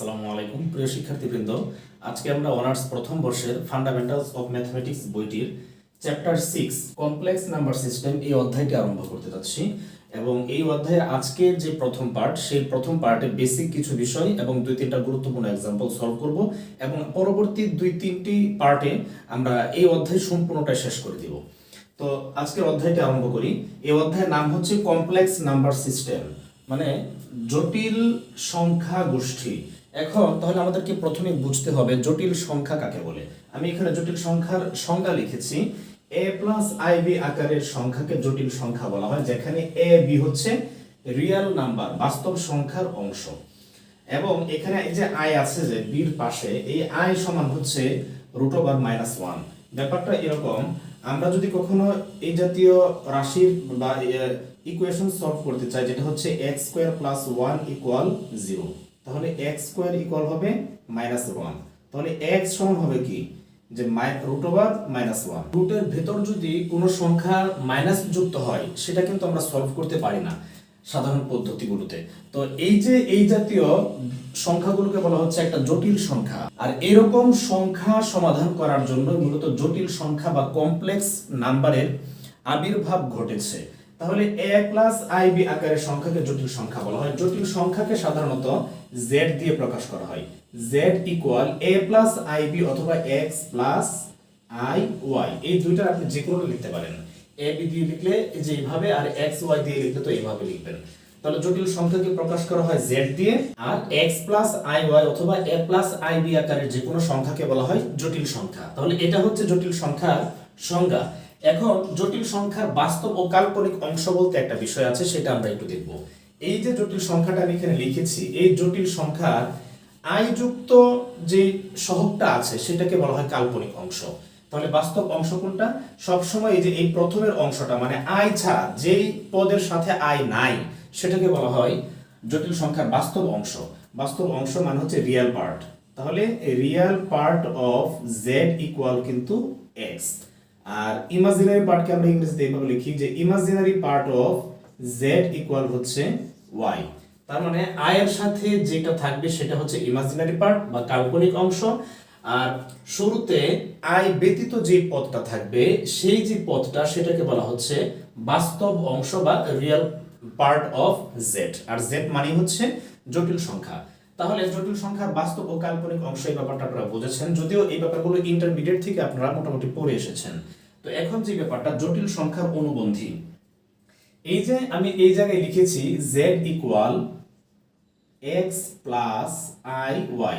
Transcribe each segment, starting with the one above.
আসসালামু আলাইকুম, প্রিয় শিক্ষার্থীবৃন্দ। আজকে আমরা অনার্স প্রথম বর্ষের ফান্ডামেন্টালস অফ ম্যাথমেটিক্স বইটির chapter six complex number system এই অধ্যায়টি আরম্ভ করতে যাচ্ছি। এবং এই অধ্যায়ের আজকের যে প্রথম পার্ট সেই প্রথম পার্টে বেসিক কিছু বিষয় এবং দুই তিনটা গুরুত্বপূর্ণ এক্সাম্পল সলভ করব এবং পরবর্তী দুই তিনটি পার্টে আমরা এই অধ্যায় সম্পূর্ণটা শেষ করে দিব। তো আজকের অধ্যায়টি আরম্ভ করি। এই অধ্যায়ের নাম হচ্ছে কমপ্লেক্স নাম্বার সিস্টেম মানে জটিল সংখ্যা গোষ্ঠী এখন তাহলে আমাদেরকে প্রথমে বুঝতে হবে জটিল সংখ্যা কাকে বলে? আমি এখানে জটিল সংখ্যার সংজ্ঞা লিখেছি। এ প্লাস আই বি আকারের সংখ্যাকে জটিল সংখ্যা বলা হয়, যেখানে এ বি হচ্ছে রিয়েল নাম্বার বাস্তব সংখ্যার অংশ। এবং এখানে এই যে আই আছে যে বির পাশে, এই আই সমান হচ্ছে রুট ওভার মাইনাস ওয়ান ব্যাপারটা এরকম, আমরা যদি কখনো এই জাতীয় রাশির বা ইকুয়েশন সলভ করতে চাই, যেটা হচ্ছে x square plus one equal zero তাহলে এক্স স্কোয়ার ইকুয়াল হবে মাইনাস ওয়ান তাহলে এক্স সমান হবে কি? যে রুট ওভার মাইনাস ওয়ান রুটের ভেতর যদি কোনো সংখ্যা মাইনাস যুক্ত হয়, সেটা কিন্তু আমরা সলভ করতে পারি না সাধারণ পদ্ধতিগুলোতে। তো এই যে এই জাতীয় সংখ্যাগুলোকে বলা হচ্ছে একটা জটিল সংখ্যা, আর এরকম সংখ্যা সমাধান করার জন্য মূলত জটিল সংখ্যা বা কমপ্লেক্স নাম্বারের আবির্ভাব ঘটেছে। তাহলে এ প্লাস আই বি আকারের সংখ্যাকে জটিল সংখ্যা বলা হয়। জটিল সংখ্যাকে সাধারণত জেড দিয়ে প্রকাশ করা হয়। Z equal a plus i b অথবা এক্স প্লাস আই ওয়াই এই দুইটার আপনি যে কোনো লিখতে পারেন। এ বি দিয়ে লিখলে যে এইভাবে, আর এক্স ওয়াই দিয়ে লিখলে তো এইভাবে লিখবেন। তাহলে জটিল সংখ্যাকে প্রকাশ করা হয় জেড দিয়ে, আর এক্স প্লাস আই ওয়াই অথবা এ প্লাস আই বি আকারের যে কোনো সংখ্যাকে বলা হয় জটিল সংখ্যা। তাহলে এটা হচ্ছে জটিল সংখ্যার সংজ্ঞা। এখন জটিল সংখ্যার বাস্তব ও কাল্পনিক অংশ বলতে একটা বিষয় আছে, সেটা আমরা একটু দেখব। এই যে জটিল সংখ্যাটা আমি এখানে লিখেছি, এই জটিল সংখ্যার আই যুক্ত যে সহগটা আছে, সেটাকে বলা হয় কাল্পনিক অংশ। তাহলে বাস্তব অংশ কোনটা? সবসময় এই যে এই প্রথমের অংশটা মানে আয় ছাড়া যেই পদের সাথে আয় নাই, সেটাকে বলা হয় জটিল সংখ্যার বাস্তব অংশ। বাস্তব অংশ মানে হচ্ছে রিয়েল পার্ট তাহলে real part of z equal কিন্তু এক্স আর ইমাজিনারি পার্টকে আমরা ইংরেজিতে এইভাবে লিখি যে imaginary part of z equal হচ্ছে ওয়াই তার মানে আই এর সাথে যেটা থাকবে সেটা হচ্ছে ইমাজিনারি পার্ট বা কাল্পনিক অংশ। আর শুরুতে আই ব্যতীত যে পদটা থাকবে, সেই যে পদটা সেটাকে বলা হচ্ছে বাস্তব অংশ বা রিয়েল পার্ট অফ জেড আর জেড মানে হচ্ছে জটিল সংখ্যা। তাহলে জটিল সংখ্যার বাস্তব ও কাল্পনিক অংশ এই ব্যাপারটা আপনারা বুঝেছেন, যদিও এই ব্যাপারগুলো ইন্টারমিডিয়েট থেকে আপনারা মোটামুটি পড়ে এসেছেন। তো এখন যে ব্যাপারটা, জটিল সংখ্যার অনুবন্ধী। এই যে আমি এই জায়গায় লিখেছি z equal x plus i y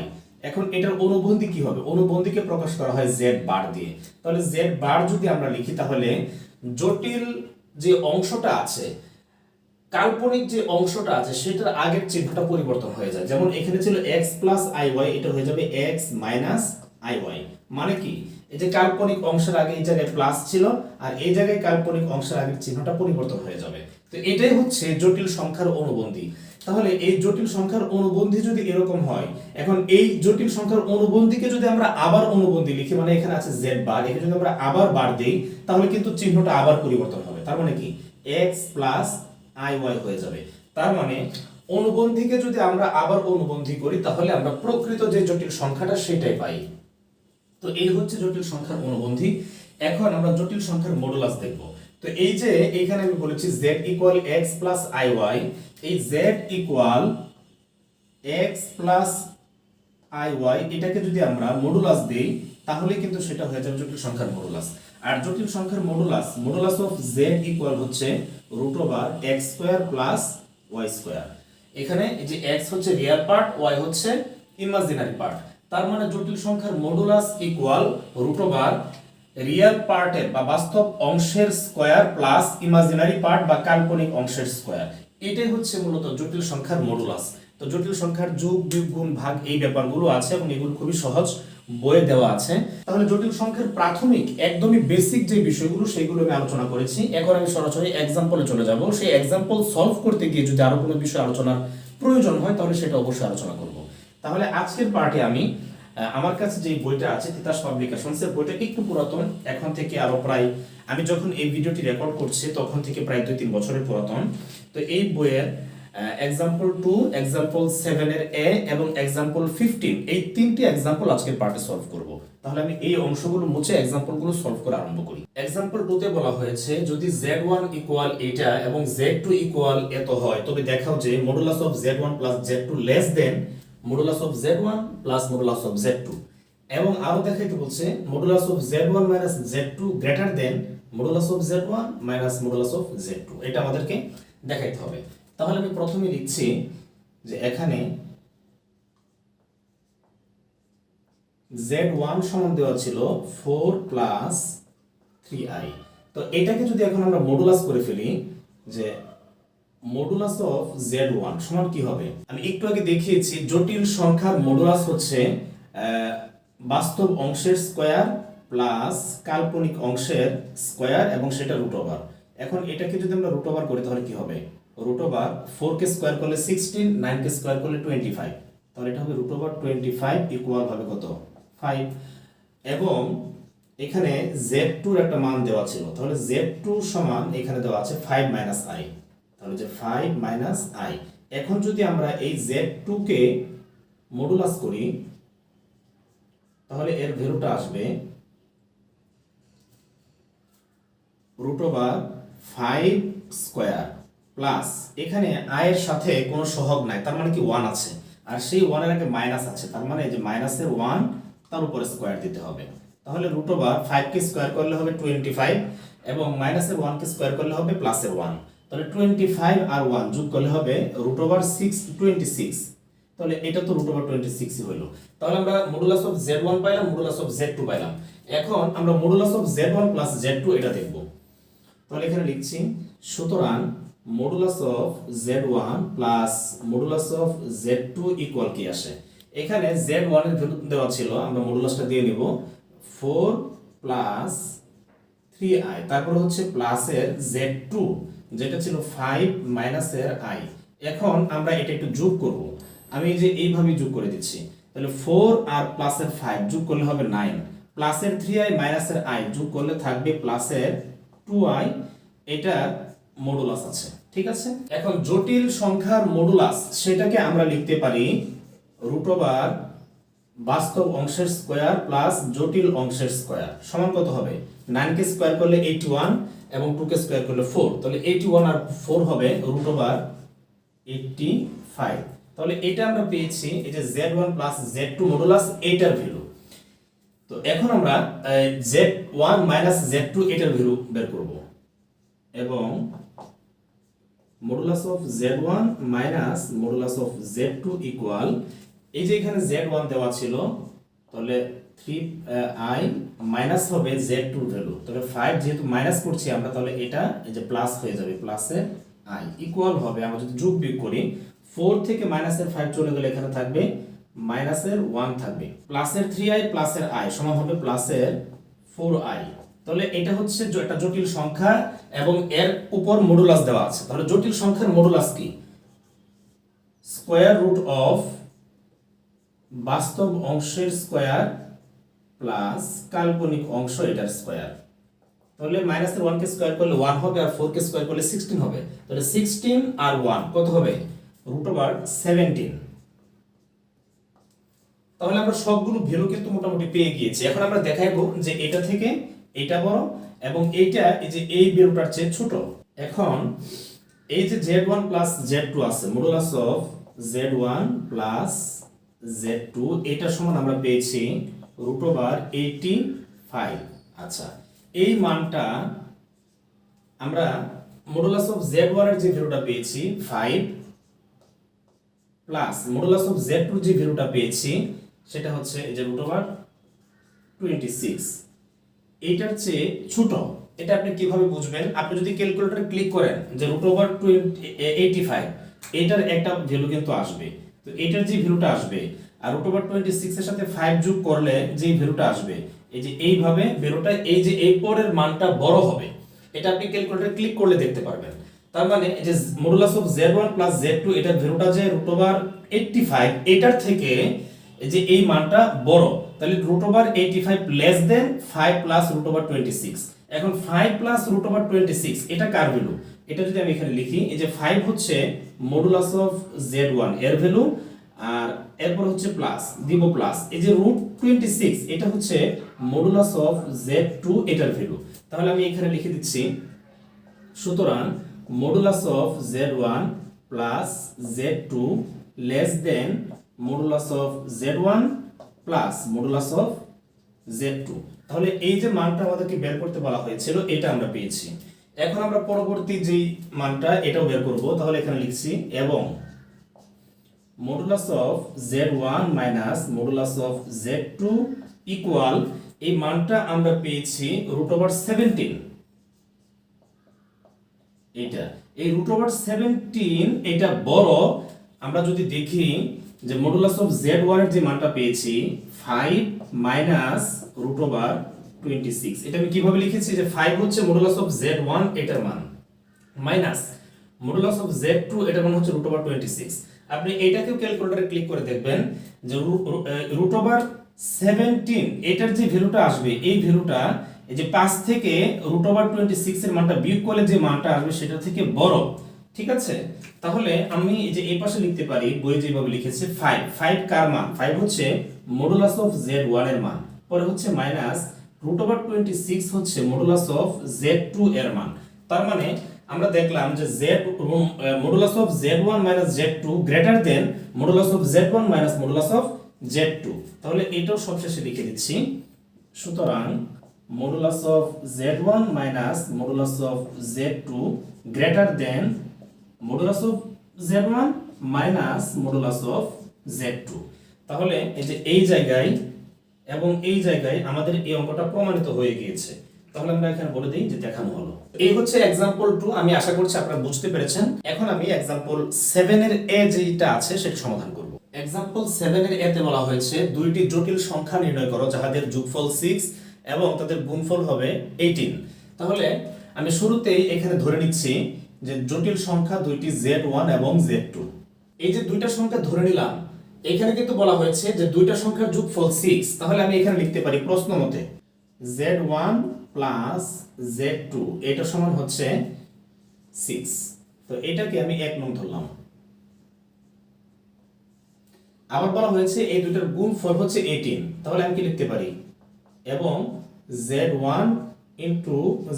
এখন এটার অনুবন্ধী কি হবে? অনুবন্ধীকে প্রকাশ করা হয় জেড বার দিয়ে। তাহলে জেড বার যদি আমরা লিখি, তাহলে জটিল যে অংশটা আছে, কাল্পনিক যে অংশটা আছে, সেটার আগের চিহ্নটা পরিবর্তন হয়ে যায়। যেমন এখানে ছিল এক্স প্লাস আই ওয়াই এটা হয়ে যাবে এক্স মাইনাস আই ওয়াই মানে কি? এই যে কাল্পনিক অংশের আগে এই জায়গায় প্লাস ছিল আর এই জায়গায় কাল্পনিক অংশের আগের চিহ্নটা পরিবর্তন হয়ে যাবে। তো এটাই হচ্ছে জটিল সংখ্যার অনুবন্ধী। তাহলে এই জটিল সংখ্যার অনুবন্ধী যদি এরকম হয়, এখন এই জটিল সংখ্যার অনুবন্ধীকে যদি আমরা আবার অনুবন্ধী লিখি মানে এখানে আছে জেড বার এখানে যদি আমরা আবার বার দেই, তাহলে কিন্তু চিহ্নটা আবার পরিবর্তন হবে। তার মানে কি? এক্স প্লাস আই ওয়াই হয়ে যাবে। তার মানে অনুবন্ধীকে যদি আমরা আবার অনুবন্ধী করি, তাহলে আমরা প্রকৃত যে জটিল সংখ্যাটা সেটাই পাই। তো এই হচ্ছে জটিল সংখ্যার অনুবন্ধী। এখন আমরা জটিল সংখ্যার মডুলাস দেখব। তো এই যে এখানে আমি বলেছি z equal x plus i y এই z equal x plus i y এটাকে যদি আমরা মডুলাস দেই তাহলে কিন্তু সেটা হয়ে যাবে জটিল সংখ্যার মডুলাস আর জটিল সংখ্যার modulus modulus of z equal হচ্ছে root over x square plus y square এখানে যে x হচ্ছে রিয়েল পার্ট y হচ্ছে ইমাজিনারি পার্ট তার মানে জটিল সংখ্যার modulus equal root over real পার্টের বা বাস্তব অংশের স্কোয়ার প্লাস ইমাজিনারি পার্ট বা কাল্পনিক অংশের স্কোয়ার এটাই হচ্ছে মূলত জটিল সংখ্যার মডুলাস তো জটিল সংখ্যার যোগ, বিয়োগ, গুণ, ভাগ এই ব্যাপারগুলো আছে এবং এগুলো খুবই সহজ বইয়ে দেওয়া আছে। তাহলে জটিল সংখ্যার প্রাথমিক, একদমই বেসিক যে বিষয়গুলো সেগুলো আমি আলোচনা করেছি। এখন আমি সরাসরি এক্সাম্পলে চলে যাব। সেই এক্সাম্পল সলভ করতে গিয়ে যদি আরও কোনো বিষয় আলোচনার প্রয়োজন হয়, তাহলে সেটা অবশ্যই আলোচনা করব। তাহলে আজকের পার্টে আমি আমার কাছে যে বইটা আছে, তিতাস পাবলিকেশনস, এর বইটা একটু পুরাতন, এখন থেকে আরও প্রায়, আমি যখন এই ভিডিওটি রেকর্ড করছি, তখন থেকে প্রায় দুই তিন বছরের পুরাতন। তো এই বইয়ের এক্সাম্পল টু এক্সাম্পল সেভেনের এ এবং এক্সাম্পল ফিফটিন এই তিনটি এক্সাম্পল আজকের পার্টে সলভ করব। তাহলে আমি এই অংশগুলো মুছে এক্সাম্পলগুলো সলভ করা আরম্ভ করি। এক্সাম্পল টুতে বলা হয়েছে, যদি জেড ওয়ান ইকুয়াল এটা এবং জেড টু ইকুয়াল এত হয়, তবে দেখাও যে modulus of z one plus z two less than modulus of z one plus modulus of z two এবং আরও দেখাইতে বলছে modulus of z one minus z two greater than modulus of z one minus modulus of z two এটা আমাদেরকে দেখাইতে হবে। তাহলে আমি প্রথমে লিখছি যে এখানে জেড ওয়ান সমান দেওয়া ছিল ফোর প্লাস থ্রি আই তো এটাকে যদি এখন আমরা মডুলাস করে ফেলি, যে মডুলাস অফ জেড ওয়ান সমান কি হবে? আমি একটু আগে দেখিয়েছি, জটিল সংখ্যার মডুলাস হচ্ছে বাস্তব অংশের স্কোয়ার প্লাস কাল্পনিক অংশের স্কোয়ার এবং সেটা রুট ওভার এখন এটাকে যদি আমরা রুট ওভার করি, তাহলে কি হবে? রুট ওভার ফোর কে স্কোয়ার করলে সিক্সটিন নাইন কে স্কোয়ার করলে টোয়েন্টি ফাইভ তাহলে এটা হবে root over twenty five equal হবে কত? ফাইভ এবং এখানে জেড টুর একটা মান দেওয়া ছিল, তাহলে জেড টু সমান এখানে দেওয়া আছে ফাইভ মাইনাস আই তাহলে যে ফাইভ মাইনাস আই। এখন যদি আমরা এই জেড টু কে মডুলাস করি, তাহলে এর ভ্যালুটা আসবে root over five square plus এখানে আয়ের সাথে কোনো সহগ নাই, তার মানে কি ওয়ান আছে। আর সেই ওয়ানের আগে মাইনাস আছে, তার মানে যে মাইনাসের ওয়ান তার উপরে স্কোয়ার দিতে হবে। তাহলে রুট ওভার ফাইভকে স্কোয়ার করলে হবে টোয়েন্টি ফাইভ এবং মাইনাসের ওয়ানকে স্কোয়ার করলে হবে প্লাসের ওয়ান তাহলে টোয়েন্টি ফাইভ আর ওয়ান যোগ করলে হবে root over six twenty six তাহলে এটা তো রুট ওভার টোয়েন্টি সিক্সই হইল। তাহলে আমরা মডুলাস অফ জেড ওয়ান পাইলাম মডুলাস অফ জেড টু পাইলাম। এখন আমরা modulus of z one plus z two এটা দেখব। তাহলে এখানে লিখছি, সুতরাং modulus of z one plus modulus of z two equal কি আসে? এখানে জেড ওয়ানের ভ্যালু দেওয়া ছিল, আমরা মডুলাসটা দিয়ে নিব। ফোর প্লাস থ্রি আই তারপর হচ্ছে প্লাসের জেড টু যেটা ছিল ফাইভ মাইনাসের আই এখন আমরা এটা একটু যোগ করব। আমি যে এইভাবে যোগ করে দিচ্ছি। তাহলে ফোর আর প্লাসের ফাইভ যোগ করলে হবে নাইন প্লাসের থ্রি আই মাইনাসের আই যোগ করলে থাকবে প্লাসের টু আই এটা মডুলাস আছে। ঠিক আছে? এখন জটিল সংখ্যার মডুলাস সেটাকে আমরা লিখতে পারি রুট ওভার বাস্তব অংশের স্কোয়ার প্লাস জটিল অংশের স্কোয়ার সমান কত হবে? নাইন কে স্কোয়ার করলে এইটি ওয়ান এবং টু কে স্কোয়ার করলে ফোর তাহলে এইটি ওয়ান আর ফোর হবে রুট ওভার এইটটি ফাইভ তাহলে এটা আমরা পেয়েছি এই যে z one plus z two modulus এইটার ভ্যালু তো এখন আমরা z one minus z two এটার ভ্যালু বের করব। এবং modulus of z one minus modulus of z two equal এই যে এখানে জেড ওয়ান দেওয়া ছিল, তাহলে থ্রি আই মাইনাস হবে জেড টুর ভ্যালু তাহলে ফাইভ যেহেতু মাইনাস করছি আমরা, তাহলে এটা এই যে প্লাস হয়ে যাবে প্লাসের আই ইকুয়াল হবে। আমরা যদি যোগ বিয়োগ করি ফোর থেকে মাইনাসের ফাইভ চলে গেলে এখানে থাকবে মাইনাসের ওয়ান থাকবে। প্লাসের থ্রি আই প্লাসের আই সমান হবে প্লাসের ফোর আই তাহলে এটা হচ্ছে একটা জটিল সংখ্যা এবং এর উপর মডুলাস দেওয়া আছে। তাহলে জটিল সংখ্যার মডুলাস কি? স্কোয়ার রুট অফ বাস্তব অংশের স্কোয়ার প্লাস কাল্পনিক অংশ এটার স্কোয়ার। তাহলে মাইনাসের ওয়ানকে স্কোয়ার করলে ওয়ান হবে আর ফোরকে স্কোয়ার করলে সিক্সটিন হবে। তাহলে সিক্সটিন আর ওয়ান কত হবে? রুট ওভার সেভেন্টিন তাহলে আমরা সবগুলো ভ্যালু কিন্তু মোটামুটি পেয়ে গিয়েছি। এখন আমরা দেখাইবো যে এটা থেকে এটা বড় এবং এইটা এই যে এই ভ্যালুটার চেয়ে ছোট। এখন এই যে z one plus z two আছে modulus of z one plus z two এটা সমান আমরা পেয়েছি রুট ওভার আচ্ছা এই মানটা আমরা মডুলাস অফ জেড ওয়ানের যে ভ্যালুটা পেয়েছি five plus modulus of z two যে ভ্যালুটা পেয়েছি, সেটা হচ্ছে এই যে রুট ওভার টোয়েন্টি সিক্স এইটার চেয়ে ছোট, এটা আপনি কীভাবে বুঝবেন? আপনি যদি ক্যালকুলেটরে ক্লিক করেন যে root over twenty eighty five এটার একটা ভ্যালু কিন্তু আসবে। তো এটার যে ভ্যালুটা আসবে আর রুট ওভার টোয়েন্টি সিক্স এর সাথে ফাইভ যোগ করলে যে ভ্যালুটা আসবে, এই যে এইভাবে ভ্যালুটা এই যে এই পরের মানটা বড় হবে, এটা আপনি ক্যালকুলেটরে ক্লিক করলে দেখতে পারবেন। তার মানে যে modulus of z one plus z two এটার ভ্যালুটা যে রুট ওভার এইটটি ফাইভ এটার থেকে যে এই মানটা বড়, তাহলে root over eighty five less than five plus root over twenty six এখন five plus root over twenty six এটা কার ভ্যালু? এটা যদি আমি এখানে লিখি, এই যে ফাইভ হচ্ছে মডুলাস অফ জেড ওয়ানের ভ্যালু। আর এরপর হচ্ছে প্লাস দিব প্লাস এই যে রুট টোয়েন্টি সিক্স এটা হচ্ছে মডুলাস অফ জেড টু এটার ভ্যালু তাহলে আমি এখানে লিখে দিচ্ছি, সুতরাং modulus of Z one plus Z two less than modulus of Z one plus modulus of Z two তাহলে এই যে মানটা আমাদেরকে বের করতে বলা হয়েছিল, এটা আমরা পেয়েছি। এখন আমরা পরবর্তী যেই মানটা, এটাও বের করব। তাহলে এখানে লিখছি, এবং modulus of Z one minus modulus of Z two equal এই মানটা আমরা পেয়েছি রুট ওভার সেভেন্টিন এটা এই রুট ওভার সেভেন্টিন এটা বড়। আমরা যদি দেখি যে মডুলাস অফ জেড ওয়ানের যে মানটা পেয়েছি five minus root over twenty six এটা আমি কীভাবে লিখেছি যে ফাইভ হচ্ছে মডুলাস অফ জেড ওয়ান এটার মান। Minus modulus of Z two এটার মান হচ্ছে রুট ওভার টোয়েন্টি সিক্স আপনি এটাকেও ক্যালকুলেটরে ক্লিক করে দেখবেন যে রুট ওভার সেভেন্টিন এটার যে ভ্যালুটা আসবে, এই ভ্যালুটা এই যে পাঁচ থেকে রুট ওভার টোয়েন্টি সিক্স এর মানটা বিয়োগ করলে যে মানটা আসবে সেটা থেকে বড়, ঠিক আছে? তাহলে আমি এই যে এই পাশে লিখতে পারি বই যেভাবে লিখেছে ফাইভ ফাইভ কার মান? ফাইভ হচ্ছে মডুলাস অফ জেড ওয়ানের মান, পরে হচ্ছে minus root over twenty six হচ্ছে মডুলাস অফ জেড টু এর মান, তার মানে আমরা দেখলাম যে Z modulus of Z one minus Z two greater than modulus of Z one minus modulus of Z two তাহলে এটাও সবশেষে লিখে দিচ্ছি। সুতরাং modulus of Z one minus modulus of Z two greater than modulus of Z one minus modulus of Z two তাহলে এই যে এই জায়গায় এবং এই জায়গায় আমাদের এই অঙ্কটা প্রমাণিত হয়ে গিয়েছে। তাহলে আমরা এখানে বলে দিই যে দেখানো হলো। এই হচ্ছে এক্সাম্পল টু আমি আশা করছি আপনারা বুঝতে পেরেছেন। এখন আমি এক্সাম্পল সেভেন এর এ যেটা আছে, সেটা সমাধান করব। এক্সাম্পল সেভেন এর এতে বলা হয়েছে, দুইটি জটিল সংখ্যা নির্ণয় করো, যাহাদের যোগফল সিক্স এবং তাদের গুণফল হবে এইটিন তাহলে আমি শুরুতেই এখানে ধরে নিচ্ছি যে জটিল সংখ্যা দুইটি জেড ওয়ান এবং জেড টু এই যে দুইটা সংখ্যা ধরে নিলাম, এখানে কিন্তু বলা হয়েছে যে দুইটা সংখ্যার যোগফল সিক্স তাহলে আমি এখানে লিখতে পারি প্রশ্ন মতে Z one plus Z two এটা সমান হচ্ছে সিক্স তো এটাকে আমি এক নং ধরলাম। আবার বলা হয়েছে এই দুইটার গুণ ফল হচ্ছে এইটিন তাহলে আমি কি লিখতে পারি? এবং Z one into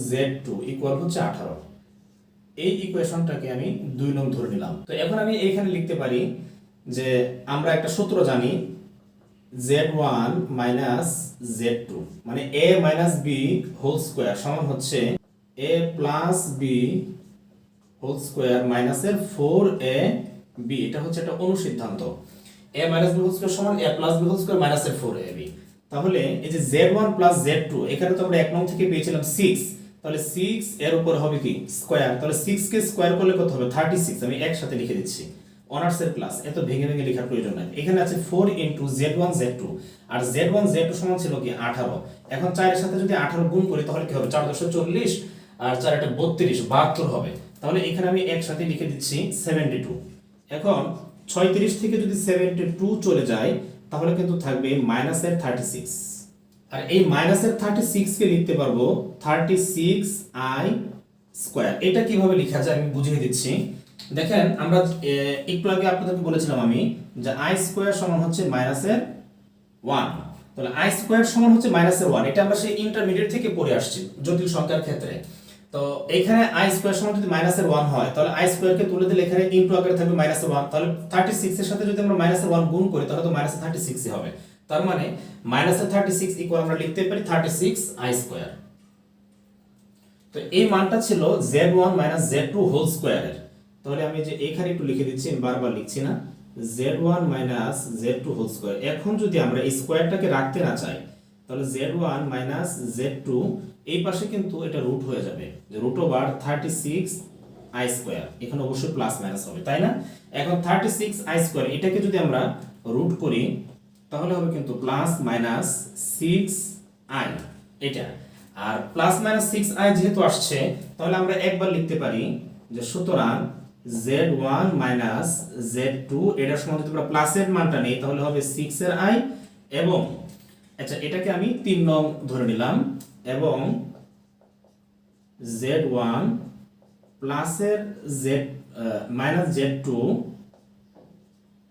Z two equal হচ্ছে আঠারো। এই ইকুয়েশনটাকে আমি দুই নং ধরে নিলাম। তো এখন আমি এখানে লিখতে পারি যে আমরা একটা সূত্র জানি Z one minus Z two মানে A minus B whole square সমান হচ্ছে A plus B whole square মাইনাসের ফোর এ বি এটা হচ্ছে একটা অনুসিদ্ধান্ত। A minus B whole square সমান A plus B whole square মাইনাসের ফোর তাহলে এই যে Z one plus Z two এখানে তো আমরা এক নং থেকে পেয়েছিলাম সিক্স তাহলে সিক্স এর উপর হবে কি? স্কোয়ার তাহলে সিক্স কে স্কোয়ার করলে কত হবে? থার্টি সিক্স আমি একসাথে লিখে দিচ্ছি। অনার্সের ক্লাস এত ভেঙে ভেঙে লেখার প্রয়োজন নাই। এখানে আছে four into Z one Z two আর জেড ওয়ান জেড টু সমান ছিল কি আঠারো। এখন চারের সাথে যদি আঠারো গুণ করি, তাহলে কি হবে? চার দশশো চল্লিশ, আর চার একটা বত্রিশ, বাহাত্তর হবে। তাহলে এখানে আমি একসাথে লিখে দিচ্ছি সেভেন্টি টু এখন ছয়ত্রিশ থেকে যদি সেভেন্টি টু চলে যায়, তাহলে কিন্তু থাকবে মাইনাসের থার্টি সিক্স আর এই মাইনাসের থার্টি সিক্সকে লিখতে পারব থার্টি সিক্স আই স্কোয়ার এটা কীভাবে লেখা যায় আমি বুঝিয়ে দিচ্ছি। দেখেন, আমরা একটু আগে আপনাদেরকে বলেছিলাম আমি যে আই স্কোয়ার সমান হচ্ছে মাইনাসের ওয়ান তাহলে আই স্কোয়ার সমান হচ্ছে মাইনাসের ওয়ান এটা আমরা সেই ইন্টারমিডিয়েট থেকে পড়ে আসছি জটিল সংখ্যার ক্ষেত্রে। তো এখানে আই স্কোয়ার সমান যদি মাইনাসের ওয়ান হয়, তাহলে আই স্কোয়ারকে তুলে দিলে এখানে ইন্টু আকারে থাকবে মাইনাসের ওয়ান তাহলে থার্টি সিক্স এর সাথে যদি আমরা মাইনাসের ওয়ান গুণ করি, তাহলে তো মাইনাস থার্টি সিক্সই হবে। তার মানে মাইনাসের থার্টি সিক্স ইকুয়াল আমরা লিখতে পারি থার্টি সিক্স আই স্কোয়ার তো এই মানটা ছিল Z one minus Z two whole স্কোয়ারের তাহলে আমি যে এখানে একটু লিখে দিচ্ছি বারবার লিখছি না Z one minus Z two whole square এখন যদি আমরা স্কোয়ারটাকে রাখতে না চাই, তাহলে Z one minus Z two এই পাশে কিন্তু এটা রুট হয়ে যাবে root over thirty six I square এখানে অবশ্যই প্লাস মাইনাস হবে, তাই না? এখন থার্টি সিক্স আই স্কোয়ার এটাকে যদি আমরা রুট করি, তাহলে হবে কিন্তু প্লাস মাইনাস সিক্স আই এটা। আর প্লাস মাইনাস সিক্স আই যেহেতু আসছে, তাহলে আমরা একবার লিখতে পারি যে সুতরাং Z one minus Z two এটার সময় যদি প্লাসের মানটা নেই, তাহলে হবে সিক্স এর আই এবং আচ্ছা এটাকে আমি তিন নং ধরে নিলাম এবং জেড ওয়ান প্লাসের Z minus Z two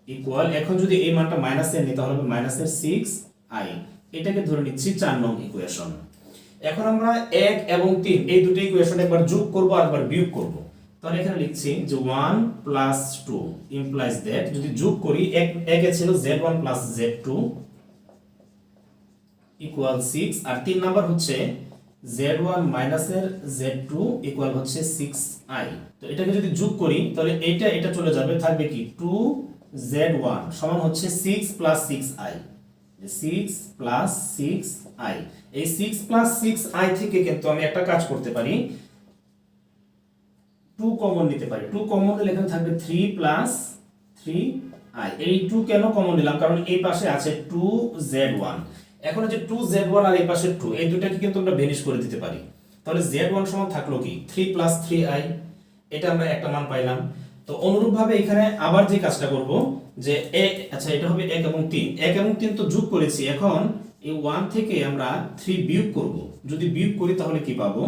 equal এখন যদি এই মানটা মাইনাসের নিই, তাহলে হবে মাইনাসের সিক্স আই এটাকে ধরে নিচ্ছি চার নং ইকুয়েশন এখন আমরা এক এবং তিন, এই দুটো ইকুয়েশন একবার যোগ করব আর একবার বিয়োগ করব। তাহলে এখানে লিখছি যে one plus two implies that যদি যোগ করি, এক ছিল Z one plus Z two equal six আর তিন নাম্বার হচ্ছে জেড ওয়ান মাইনাসের জেড টু ইকুয়াল হচ্ছে সিক্স আই তো এটাকে যদি যোগ করি, তাহলে এইটা, এটা চলে যাবে, থাকবে কি টু জেড ওয়ান সমান হচ্ছে six plus six I six plus six I এই সিক্স প্লাস সিক্স আই থেকে কিন্তু আমি একটা কাজ করতে পারি টু কমন নিতে পারি। টু কমন নিলে এখানে থাকবে থ্রি প্লাস থ্রি আই এই টু কেন কমন নিলাম? কারণ এই পাশে আছে টু জেড ওয়ান এখন যে টু জেড ওয়ান আর এই পাশে টু এই দুটাকে কিন্তু আমরা ভেনিশ করে দিতে পারি। তাহলে জেড ওয়ান সমান থাকল কি? থ্রি প্লাস থ্রি আই এটা আমরা একটা মান পাইলাম। তো অনুরূপভাবে এখানে আবার যে কাজটা করব, যে এক আচ্ছা এটা হবে এক এবং তিন। এক এবং তিন তো যোগ করেছি। এখন এই ওয়ান থেকে আমরা থ্রি বিয়োগ করব। যদি বিয়োগ করি তাহলে কি পাবো?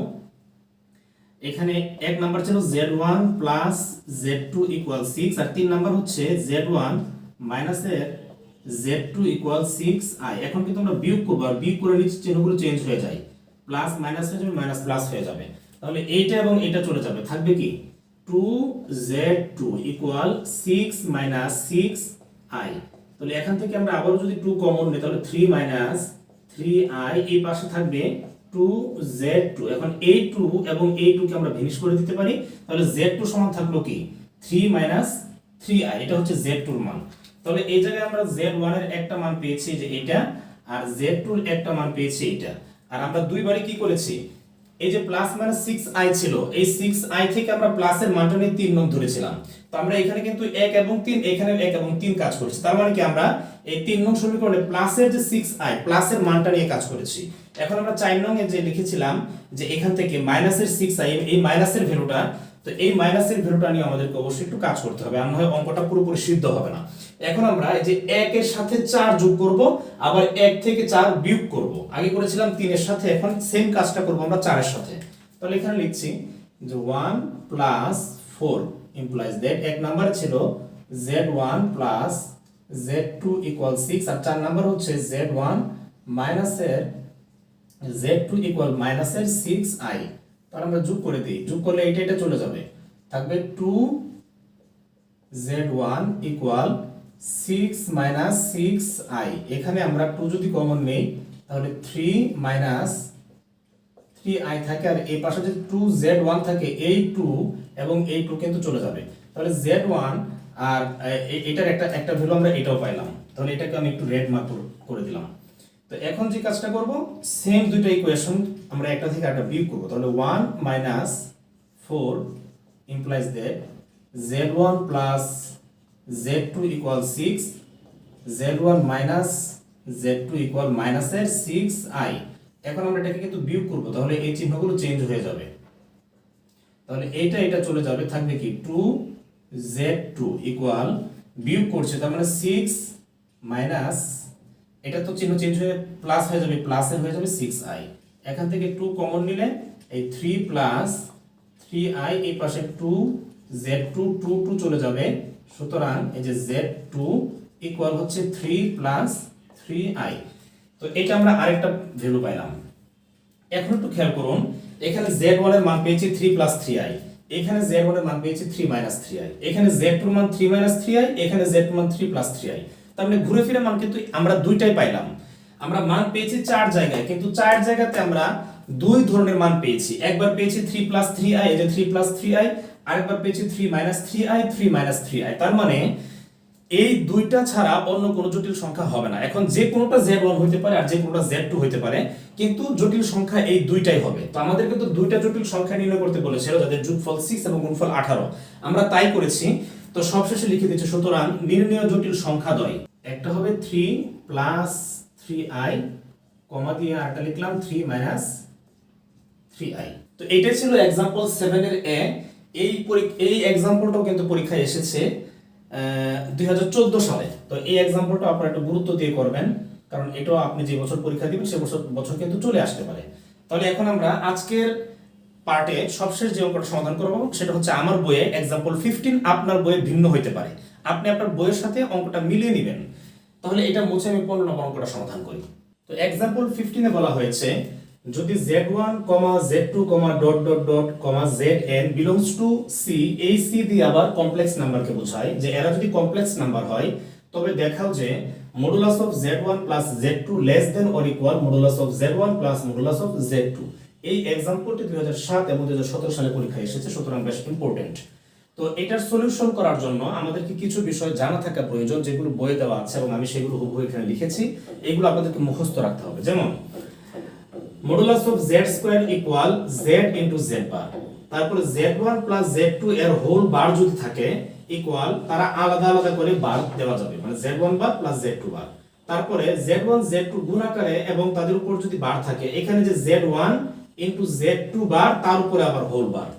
এখানে এক নাম্বার ছিল Z one plus Z two equal six আর তিন নাম্বার হচ্ছে জেড ওয়ান মাইনাসের Z two equal six I এখন কিন্তু আমরা বিয়োগ করব, আর বিয়োগ করে নিচ্ছি চিহ্নগুলো চেঞ্জ হয়ে যায়। প্লাস মাইনাস হয়ে যাবে মাইনাস প্লাস হয়ে যাবে। তাহলে এইটা এবং এটা চলে যাবে। থাকবে কি? Two Z two equal six minus six I তাহলে এখান থেকে আমরা আবারও যদি টু কমন নিই, তাহলে থ্রি মাইনাস থ্রি আই এই পাশে থাকবে টু জেড টু এখন এই টু এবং এই টু কে আমরা ভিনিশ করে দিতে পারি, তাহলে জেড টু সমান থাকল কি? থ্রি মাইনাস থ্রি আই এটা হচ্ছে জেড টুর মান। তাহলে এই জায়গায় আমরা জেড ওয়ানের একটা মান পেয়েছি যে এটা, আর জেড টুর একটা মান পেয়েছি এটা। আর আমরা দুইবারে কি করেছি? এই যে প্লাস মাইনাস সিক্স আই ছিল, এই সিক্স আই থেকে আমরা প্লাসের মানটা নিয়ে তিন নং ধরেছিলাম। তো আমরা এখানে কিন্তু এক এবং তিন এখানে এক এবং তিন কাজ করেছি। তার মানে কি আমরা এই তিন নং সমীকরণে প্লাসের যে সিক্স আই প্লাসের মানটা নিয়ে কাজ করেছি। এখন আমরা চার নং এ যে লিখেছিলাম যে এখান থেকে মাইনাসের সিক্স এই মাইনাসের ভ্যালুটা, তো এই মাইনাসের ভ্যালুটা নিয়ে আমাদেরকে অবশ্যই একটু কাজ করতে হবে। আর নয় অঙ্কটা পুরোপুরি সিদ্ধ হবে না। এখন আমরা এই যে এর সাথে চার যোগ করব, আবার এক থেকে চার বিয়োগ করব। আগে করেছিলাম তিনের সাথে, এখন সেম কাজটা করব আমরা চারের সাথে। তাহলে এখানে লিখছি যে one plus four implies that এক নাম্বার ছিল Z one plus Z two equal six আর চার নাম্বার হচ্ছে জেড ওয়ান মাইনাসের জেড টু ইকুয়াল মাইনাসের সিক্স আই আমরা যোগ করে দিই। যোগ করলে এটা এটা চলে যাবে। থাকবে two Z one equal six minus six I এখানে আমরা টু যদি কমন নেই, তাহলে থ্রি মাইনাস থ্রি আই থাকে আর এই পাশে যদি টু জেড ওয়ান থাকে, এই টু এবং এই টু কিন্তু চলে যাবে। তাহলে জেড ওয়ান আর এটার একটা একটা ভ্যালু আমরা এটাও পাইলাম। তাহলে এটাকে আমি একটু রেড মার্ক করে দিলাম। তো এখন যে কাজটা করব সেম দুটো ইকুয়েশন আমরা একটা থেকে একটা বিয়োগ করব। তাহলে one minus four implies that Z one plus Z two equal six Z one minus Z two equal মাইনাসের সিক্স আই এখন আমরা এটাকে কিন্তু বিয়োগ করব, তাহলে এই চিহ্নগুলো চেঞ্জ হয়ে যাবে। তাহলে এইটা এটা চলে যাবে, থাকবে কি টু জেড টু ইকুয়াল বিয়োগ করছে, তার মানে সিক্স মাইনাস এটা তো চিহ্ন চেঞ্জ হয়ে প্লাস হয়ে যাবে প্লাসের হয়ে যাবে সিক্স আই এখান থেকে টু কমন নিলে এই থ্রি প্লাস থ্রি আই এই পাশে two Z two two two চলে যাবে। সুতরাং এই যে জেড টু ইকুয়াল হচ্ছে থ্রি প্লাস থ্রি আই তো এটা আমরা আরেকটা ভ্যালু পাইলাম। এখন একটু খেয়াল করুন, এখানে জেড ওয়ানের মান পেয়েছি থ্রি প্লাস থ্রি আই এখানে জেড ওয়ানের মান পেয়েছি থ্রি মাইনাস থ্রি আই এখানে জেড টুর মান থ্রি মাইনাস থ্রি আই এখানে জেড টুর মান থ্রি প্লাস থ্রি আই তার মানে ঘুরে ফিরে মান কিন্তু আমরা দুইটাই পাইলাম। আমরা মান পেয়েছি চার জায়গায়, কিন্তু চার জায়গাতে আমরা দুই ধরনের মান পেয়েছি। একবার পেয়েছি থ্রি প্লাস থ্রি আই এই যে থ্রি প্লাস থ্রি আই আরেকবার পেয়েছি three minus three I three minus three I তার মানে এই দুইটা ছাড়া অন্য কোনো জটিল সংখ্যা হবে না। এখন যে কোনোটা জেড ওয়ান হইতে পারে আর যে কোনোটা জেড টু হইতে পারে, কিন্তু জটিল সংখ্যা এই দুইটাই হবে। তো আমাদের কিন্তু দুইটা জটিল সংখ্যা নির্ণয় করতে বলেছিল, যাদের যোগফল সিক্স এবং গুণফল আঠারো। আমরা তাই করেছি তো সবশেষে লিখে দিচ্ছি, সুতরাং নির্ণয় জটিল সংখ্যা দয়। একটা হবে three plus three I comma দিয়ে আরটা লিখলাম থ্রি মাইনাস থ্রি আই তো এটা ছিল এক্সাম্পল সেভেনের এ। এই এই এক্সাম্পলটাও কিন্তু পরীক্ষায় এসেছে দুই হাজার চোদ্দ সালে। তো এই এক্সাম্পলটা আপনারা একটু গুরুত্ব দিয়ে করবেন, কারণ এটাও আপনি যে বছর পরীক্ষা দিবেন, সে বছর বছর কিন্তু চলে আসতে পারে। তাহলে এখন আমরা আজকের পার্টে সবশেষ যে অঙ্কটা সমাধান করব, সেটা হচ্ছে আমার বইয়ে এক্সাম্পল ফিফটিন আপনার বইয়ে ভিন্ন হইতে পারে। আপনি আপনার বইয়ের সাথে অঙ্কটা মিলিয়ে নেবেন। তাহলে এটা মুছে আমি পনেরো নম্বর অঙ্কটা সমাধান করি। তো এক্সাম্পল ফিফটিনে বলা হয়েছে, যদি Z one comma Z two comma dot dot dot comma Z N belongs to C এই সি দিয়ে আবার কমপ্লেক্স নাম্বারকে বোঝায়, যে এরা যদি কমপ্লেক্স নাম্বার হয়, তবে দেখাও যে modulus of Z one plus Z two less than or equal modulus of Z one plus modulus of Z two এই এক্সাম্পলটি দুই হাজার সাত এবং দুই হাজার সতেরো সালে পরীক্ষায় এসেছে, সুতরাং বেশ ইম্পর্টেন্ট তো এটার সলিউশন করার জন্য আমাদেরকে কিছু বিষয় জানা থাকা প্রয়োজন, যেগুলো বইয়ে দেওয়া আছে এবং আমি সেগুলো হুবহু এখানে লিখেছি। এগুলো আপনাদেরকে মুখস্থ রাখতে হবে। যেমন modulus of Z square equal Z into Z bar তারপরে Z one plus Z two এর হোল বার যদি থাকে ইকুয়াল তারা আলাদা আলাদা করে বার দেওয়া যাবে। মানে Z one bar plus Z two bar তারপরে জেড ওয়ান জেড টু গুণ আকারে এবং তাদের উপর যদি বার থাকে, এখানে যে Z one into Z two bar তার উপরে আবার হোল বার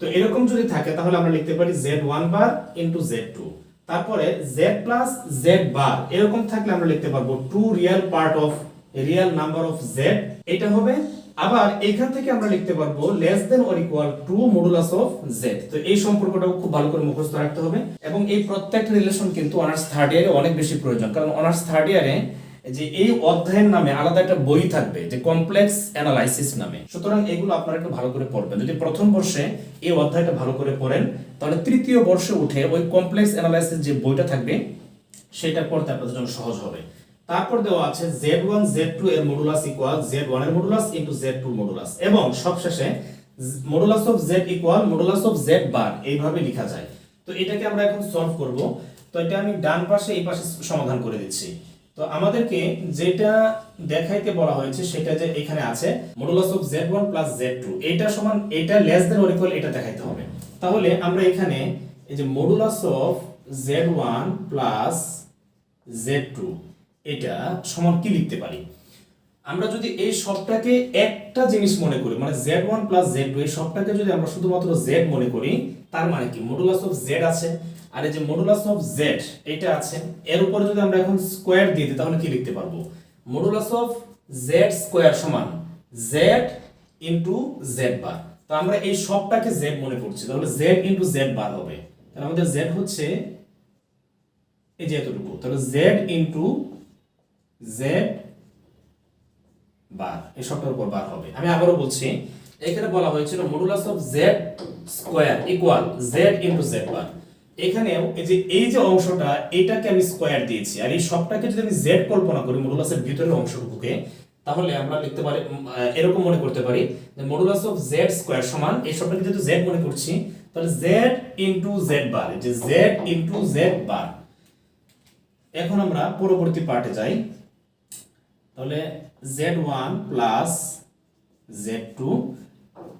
তো এরকম যদি থাকে, তাহলে আমরা লিখতে পারি Z one bar into Z two তারপরে জেড প্লাস জেড বার এরকম থাকলে আমরা লিখতে পারব two part of number of Z এটা হবে, আবার এখান থেকে আমরা লিখতে পারব less than or equal to modulus of Z তো এই সম্পর্কটাও খুব ভালো করে মুখস্থ রাখতে হবে। এবং এই প্রত্যেকটা রিলেশন কিন্তু অনার্স থার্ড ইয়ারে অনেক বেশি প্রয়োজন। কারণ অনার্স থার্ড ইয়ারে যে এই অধ্যায়ের নামে আলাদা একটা বই থাকবে, যে কমপ্লেক্স অ্যানালাইসিস নামে। সুতরাং এগুলো আপনারা একটু ভালো করে পড়বেন। যদি প্রথম বর্ষে এই অধ্যায়টা ভালো করে পড়েন, তাহলে তৃতীয় বর্ষে উঠে ওই কমপ্লেক্স অ্যানালাইসিস যে বইটা থাকবে, সেটা পড়তে আপনাদের জন্য সহজ হবে। তারপর দেওয়া আছে জেড ওয়ান জেড টু এর মডুলাস ইকুয়াল জেড ওয়ানের modulus into Z two modulus এবং সবশেষে modulus of Z equal modulus of Z bar এইভাবে লেখা যায়। তো এটাকে আমরা এখন সলভ করব। তো এটা আমি ডান পাশে, এই পাশে সমাধান করে দিচ্ছি। তো আমাদেরকে যেটা দেখাইতে বলা হয়েছে সেটা যে এখানে আছে modulus of Z one plus Z two এটা সমান এটা লেস দেন অর ইকুয়াল এটা দেখাইতে হবে। তাহলে আমরা এখানে এই যে modulus of Z one plus Z two এটা সমান কি লিখতে পারি? আমরা যদি এই সবটাকে একটা জিনিস মনে করি মানে Z one plus Z two এই সবটাকে যদি আমরা শুধুমাত্র জেড মনে করি, তার মানে কি? মডুলাস অফ জেড আছে। আর এই যে মডুলাস অফ জেড এটা আছে, এর উপরে যদি আমরা এখন স্কোয়ার দিয়ে দিই, তাহলে কি লিখতে পারব? মডুলাস অফ জেড স্কোয়ার সমান জেড ইন্টু জেড বার তো আমরা এই সবটাকে জেড মনে করছি, তাহলে জেড ইন্টু জেড বার হবে। তাহলে আমাদের জেড হচ্ছে এই যে এতটুকু, তাহলে জেড ইন্টু জেড বার এই সবটার উপর বার হবে। আমি আবারও বলছি, এখানে বলা হয়েছিল modulus of Z square equal Z into Z bar এখানেও এই যে এই যে অংশটা, এটাকে আমি স্কোয়ার দিয়েছি। আর এই সবটাকে যদি আমি জেড কল্পনা করি মডুলাসের ভিতরের অংশটুকুকে, তাহলে আমরা লিখতে পারি এরকম মনে করতে পারি যে মডুলাস অফ জেড স্কোয়ার সমান, এই সবটাকে যেহেতু জেড মনে করছি, তাহলে জেড ইন্টু জেড বার যে জেড ইন্টু জেড বার এখন আমরা পরবর্তী পার্টে যাই। তাহলে Z one plus Z two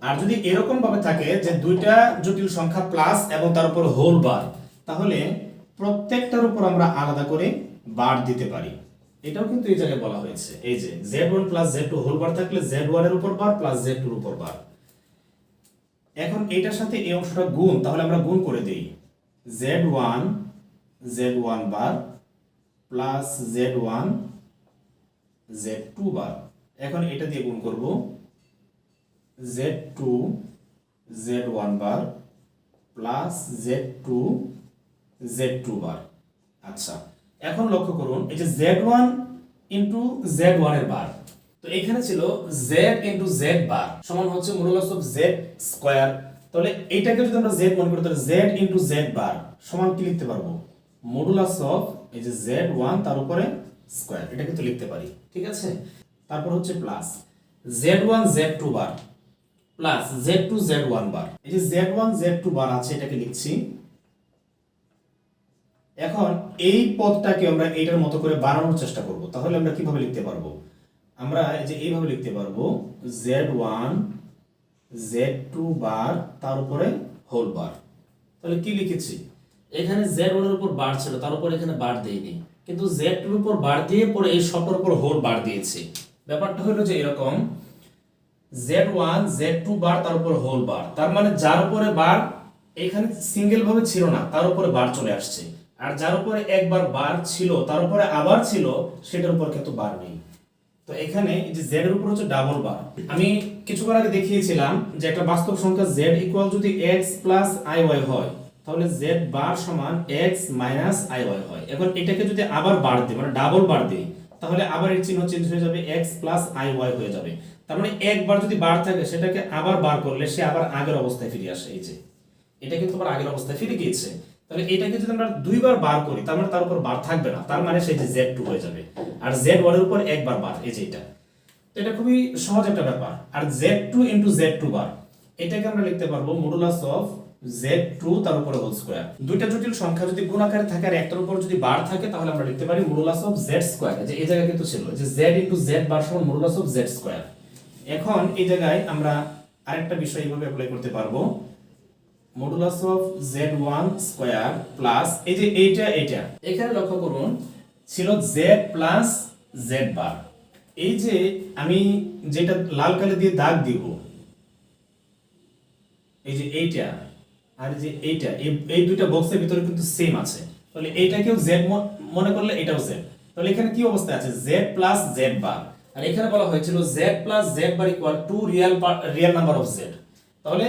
আর যদি এরকম ভাবে থাকে যে দুইটা জটিল সংখ্যা প্লাস এবং তার উপর হোল বার তাহলে প্রত্যেকটার উপর আমরা আলাদা করে বার দিতে পারি। এটাও কিন্তু এই জায়গায় বলা হয়েছে। এই যে Z one plus Z two whole bar থাকলে জেড ওয়ানের উপর বার প্লাস জেড টুর উপর বার এখন এটার সাথে এই অংশটা গুণ, তাহলে আমরা গুণ করে দিই। Z one Z one bar plus Z one Z two bar এখন এটা দিয়ে গুণ করব Z two Z one bar plus Z two Z two bar আচ্ছা এখন লক্ষ্য করুন, এই যে জেড ওয়ান ইন্টু জেড ওয়ানের বার তো এখানে ছিল জেড ইন্টু জেড বার সমান হচ্ছে মডুলাস অফ জেড স্কোয়ার তাহলে এইটাকে যদি আমরা জেড মনে করি, তাহলে জেড ইন্টু জেড বার সমান কি লিখতে পারব? মডুলাস অফ এই যে জেড ওয়ান তার উপরে স্কোয়ার এটা কিন্তু লিখতে পারি, ঠিক আছে? তারপর হচ্ছে plus Z one Z two bar plus Z two Z one bar এই যে Z one Z two bar আছে, এটাকে লিখছি। এখন এই পদটাকে আমরা এইটার মতো করে বানানোর চেষ্টা করব। তাহলে আমরা কীভাবে লিখতে পারব? আমরা এই যে এইভাবে লিখতে পারব Z one Z two bar তার উপরে হোল বার তাহলে কি লিখেছি? এখানে জেড ওয়ানের উপর বার ছিল, তার উপর এখানে বার দেইনি। কিন্তু জেড টুর উপর বার দিয়ে পরে এই সবটার উপর হোল বার দিয়েছি। ব্যাপারটা হলো যে এরকম Z one Z two bar তার উপর হোল বার তার মানে যার উপরে বার এখানে সিঙ্গেল ভাবে ছিল না, তার উপরে বার চলে আসছে। আর যার উপরে একবার বার ছিল, তার উপরে আবার ছিল, সেটার উপর কিন্তু বার নেই। তো এখানে যে জেড এর উপর হচ্ছে ডাবল বার আমি কিছুক্ষণ আগে দেখিয়েছিলাম যে একটা বাস্তব সংখ্যা জেড ইকুয়াল যদি এক্স প্লাস আই ওয়াই হয়, তাহলে জেড বার সমান এক্স মাইনাস আই ওয়াই হয়। এখন এটাকে যদি আবার বার দিই মানে ডাবল বার দিই তাহলে আবার এর চিহ্ন চেঞ্জ হয়ে যাবে এক্স প্লাস আই ওয়াই হয়ে যাবে। তার মানে একবার যদি বার থাকে, সেটাকে আবার বার করলে সে আবার আগের অবস্থায় ফিরে আসে, এই যে। এটা কিন্তু আবার আগের অবস্থায় ফিরে গিয়েছে। তাহলে এটাকে যদি আমরা দুইবার বার করি, তার মানে তার উপর বার থাকবে না। তার মানে সেই যে জেড টু হয়ে যাবে। আর জেড ওয়ানের উপর একবার বার এই যে এটা। এটা খুবই সহজ একটা ব্যাপার। আর Z two into Z two bar এটাকে আমরা লিখতে পারব মডুলাস অফ জেড টু তার উপরে হোল স্কোয়ার দুইটা জটিল সংখ্যা যদি গুণ আকারে থাকে আর একটার উপর যদি বার থাকে, তাহলে আমরা লিখতে পারি মডুলাস অফ জেড স্কোয়ার যে এই জায়গায় কিন্তু ছিল, যে জেড ইন্টু জেড বার সমান মডুলাস অফ জেড স্কোয়ার এখন এই জায়গায় আমরা আরেকটা বিষয় এইভাবে অ্যাপ্লাই করতে পারব। Modulus of Z one square plus এই যে এইটা এইটা। এখানে লক্ষ্য করুন, ছিল জেড প্লাস জেড বার। এই যে আমি যেটা লাল কালি দিয়ে দাগ দিব, এই যে এইটা আর যে এইটা, এই- দুইটা বক্সের ভিতরে কিন্তু সেম আছে। তাহলে এইটাকেও জেড মনে করলে এটাও জেড তাহলে এখানে কি অবস্থা আছে? জেড প্লাস জেড বার আর এখানে বলা হয়েছিল Z plus Z bar equal two real real number of Z তাহলে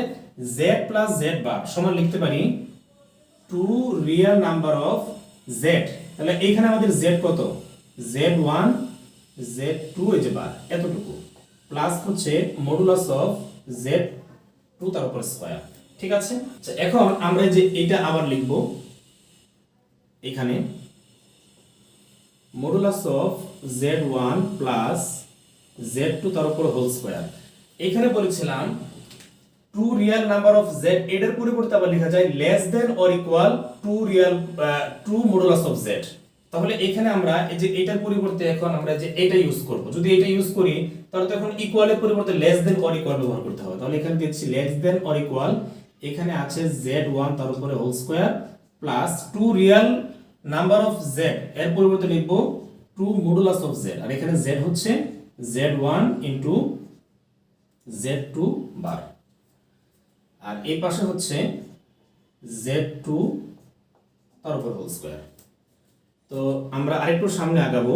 জেড প্লাস জেড বার সমান লিখতে পারি two real number of Z তাহলে এইখানে আমাদের জেড কত? জেড ওয়ান জেড টু এই যে বার এতটুকু। প্লাস হচ্ছে মডুলাস অফ জেড টু তার উপর স্কোয়ার ঠিক আছে? আচ্ছা, এখন আমরা যে এটা আবার লিখব এখানে modulus of Z one plus Z two তার উপর হোল স্কোয়ার এখানে বলেছিলাম two real number of Z এর পরিবর্তে আবার লেখা যায় less than or equal to real two modulus of Z তাহলে এখানে আমরা এই যে এটার পরিবর্তে এখন আমরা যে এটা ইউজ করব যদি এটা ইউজ করি তাহলে তো এখন ইকুয়ালের পরিবর্তে লেস দেন অর ইকুয়াল ব্যবহার করতে হবে। তাহলে এখানে দিচ্ছি লেস দেন অর ইকুয়াল এখানে আছে জেড ওয়ান তার উপরে whole square plus two real number of Z এর পরিবর্তে লিখব টু মডুলাস অফ জেড আর এখানে জেড হচ্ছে Z one into Z two bar আর এই পাশে হচ্ছে জেড টু তার উপর হোল স্কোয়ার তো আমরা আরেকটু সামনে আগাবো।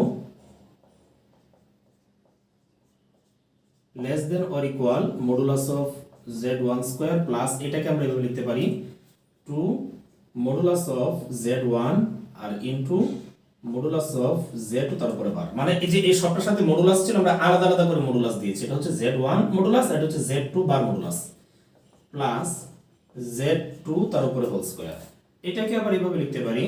Less than or equal modulus of Z one plus এটাকে আমরা এভাবে লিখতে পারি two modulus of Z R into modulus of Z two তার উপরে বার মানে এই যে এই সবটার সাথে মডুলাস ছিল, আমরা আলাদা আলাদা করে মডুলাস দিয়েছি। এটা হচ্ছে জেড মডুলাস এটা হচ্ছে Z bar modulus plus Z তার উপরে হোল স্কোয়ার এটাকে আবার এইভাবে লিখতে পারি।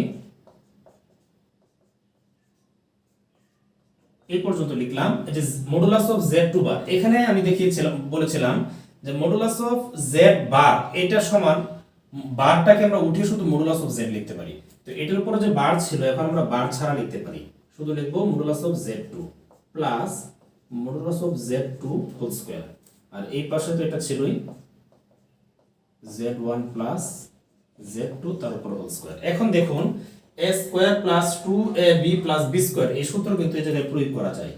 এই পর্যন্ত লিখলাম। যে modulus of z two bar এখানে আমি দেখিয়েছিলাম, বলেছিলাম যে মডুলাস অফ জেড বার এটা সমান বারটাকে আমরা উঠে শুধু মডুলাস অফ জেড লিখতে পারি। তো এটার উপরে যে বার ছিল, এখন আমরা বার ছাড়া লিখতে পারি। শুধু লিখব modulus of z two plus modulus of z two whole square আর এই পাশে তো এটা ছিলই z one plus z two তার উপর হোল স্কোয়ার এখন দেখুন a square plus two a b plus b square এই সূত্র কিন্তু এই জায়গায় প্রয়োগ করা যায়।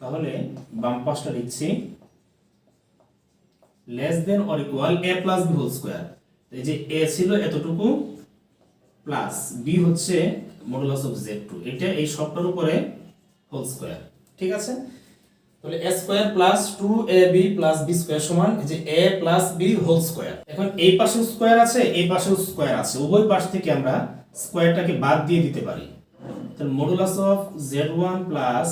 তাহলে বাম পাশটা লিখছি। Less than or equal a plus b whole square এই যে এ ছিল এতটুকু প্লাস বি হচ্ছে মডুলাস অফ জেড টু এটা এই সবটার উপরে হোল স্কোয়ার ঠিক আছে? তাহলে a square plus two a b plus b square সমান যে a plus b whole square এখন এই পাশেও স্কোয়ার আছে, এই পাশেও স্কোয়ার আছে। উভয় পাশ থেকে আমরা স্কোয়ারটাকে বাদ দিয়ে দিতে পারি। তাহলে modulus of z one plus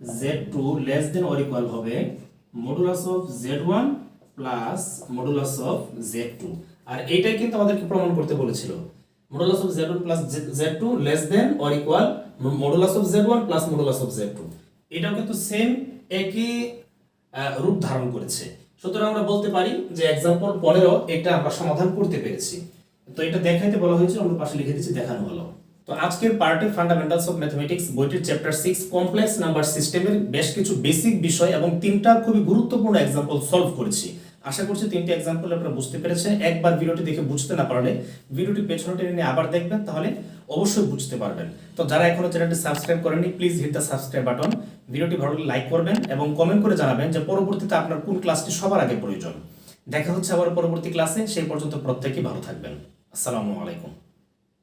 z two less than or equal হবে modulus of z one plus modulus of z two আর এইটাই কিন্তু আমাদেরকে প্রমাণ করতে বলেছিল। Modulus of z one plus z two less than or equal modulus of z one plus modulus of z two এটাও কিন্তু same একই রূপ ধারণ করেছে। সুতরাং আমরা বলতে পারি যে এক্সাম্পল পনেরো এটা আমরা সমাধান করতে পেরেছি। তো এটা দেখাইতে বলা হয়েছে আমরা পাশে লিখে দিচ্ছি দেখানো হলো। তো আজকের পার্টে ফান্ডামেন্টালস অফ ম্যাথমেটিক্স বইটির চ্যাপ্টার সিক্স কমপ্লেক্স নাম্বার সিস্টেমের বেশ কিছু বেসিক বিষয় এবং তিনটা খুবই গুরুত্বপূর্ণ এক্সাম্পল সলভ করেছি। আশা করছি তিনটি এক্সাম্পল আপনারা বুঝতে পেরেছেন। একবার ভিডিওটি দেখে বুঝতে না পারলে ভিডিওটি পেছনে টেনে নিয়ে আবার দেখবেন, তাহলে অবশ্যই বুঝতে পারবেন। তো যারা এখনও চ্যানেলটি সাবস্ক্রাইব করেননি please hit the subscribe button ভিডিওটি ভালো লাইক করবেন এবং কমেন্ট করে জানাবেন যে পরবর্তীতে আপনার কোন ক্লাসটি সবার আগে প্রয়োজন। দেখা হচ্ছে আবার পরবর্তী ক্লাসে সেই পর্যন্ত প্রত্যেকেই ভালো থাকবেন। আসসালামু আলাইকুম।